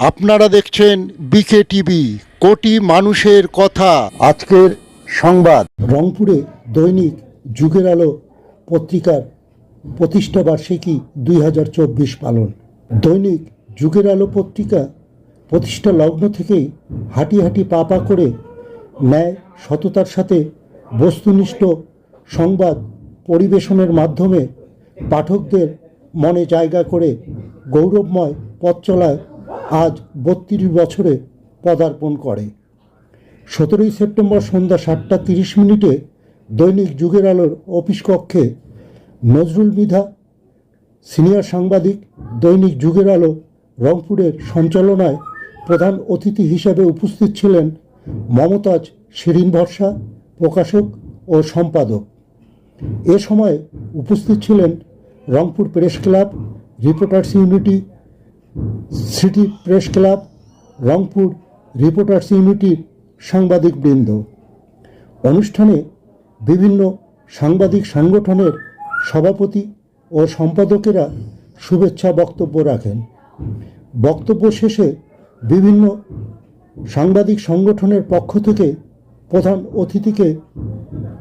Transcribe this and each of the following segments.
আপনারা দেখছেন বিকে টিভি কোটি মানুষের কথা। আজকের সংবাদ, রংপুরে দৈনিক যুগের আলো পত্রিকার প্রতিষ্ঠা বার্ষিকী দুই হাজার চব্বিশ পালন। দৈনিক যুগের আলো পত্রিকা প্রতিষ্ঠা লগ্ন থেকেই হাঁটি হাঁটি পা পা করে ন্যায়, সততার সাথে বস্তুনিষ্ঠ সংবাদ পরিবেশনের মাধ্যমে পাঠকদের মনে জায়গা করে গৌরবময় পথ চলায় আজ বত্রিশ বছরে পদার্পণ করে। সতেরোই সেপ্টেম্বর সন্ধ্যা সাতটা তিরিশ মিনিটে দৈনিক যুগের আলোর অফিস কক্ষে নজরুল বিধা, সিনিয়র সাংবাদিক, দৈনিক যুগের আলো রংপুরের সঞ্চালনায় প্রধান অতিথি হিসাবে উপস্থিত ছিলেন মমতাজ শিরিন ভরসা, প্রকাশক ও সম্পাদক। এ সময় উপস্থিত ছিলেন Rangpur press club, reporters unity city press club, Rangpur reporters ইউনিটির সাংবাদিকবৃন্দ। অনুষ্ঠানে বিভিন্ন সাংবাদিক সংগঠনের সভাপতি ও সম্পাদকেরা শুভেচ্ছা বক্তব্য রাখেন। বক্তব্য শেষে বিভিন্ন সাংবাদিক সংগঠনের পক্ষ থেকে প্রধান অতিথিকে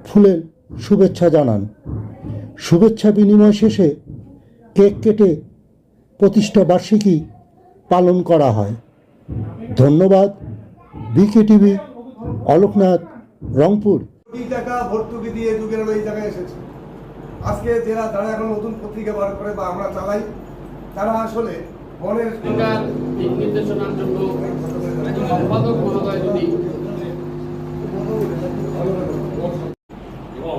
ফুলের শুভেচ্ছা জানান। শুভেচ্ছা বিনিময় শেষে কেক কেটে প্রতিষ্ঠা বার্ষিকী পালন করা হয়। ধন্যবাদ। BK TV Aloknath Rangpur. কোটি টাকা ভর্তুকি দিয়ে যুগের এই জায়গায় এসেছে। আজকে যারা যারা এখন নতুন পত্রিকা বার করে বা আমরা চালাই তারা আসলে মনের দিক নির্দেশনার জন্য একজন সম্পাদক মহোদয় যদি এবং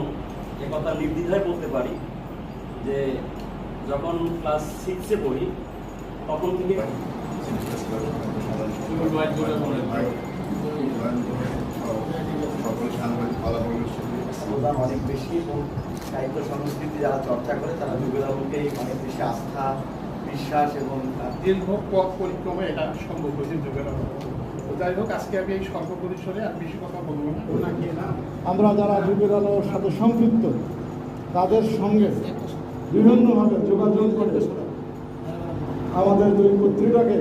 এ কথা নির্দ্বিধায় বলতে পারি যে যখন ক্লাস সিক্সে পড়ি তখন থেকে অবদান অনেক বেশি এবং সাহিত্য সংস্কৃতি যারা চর্চা করে তারা যুগের অনেক বেশি আস্থা বিশ্বাস এবং দীর্ঘ পথ পরিক্রমে এটা সম্ভব হয়েছে যুগের আলো। যাই হোক আজকে আমি এই স্বল্প পরিসরে আর বেশি কথা বলব না ওনাকে না আমরা যারা যুগের আলোর সাথে সম্পৃক্ত তাদের সঙ্গে বিভিন্নভাবে যোগাযোগ করে আমাদের দুই পত্রিকাকে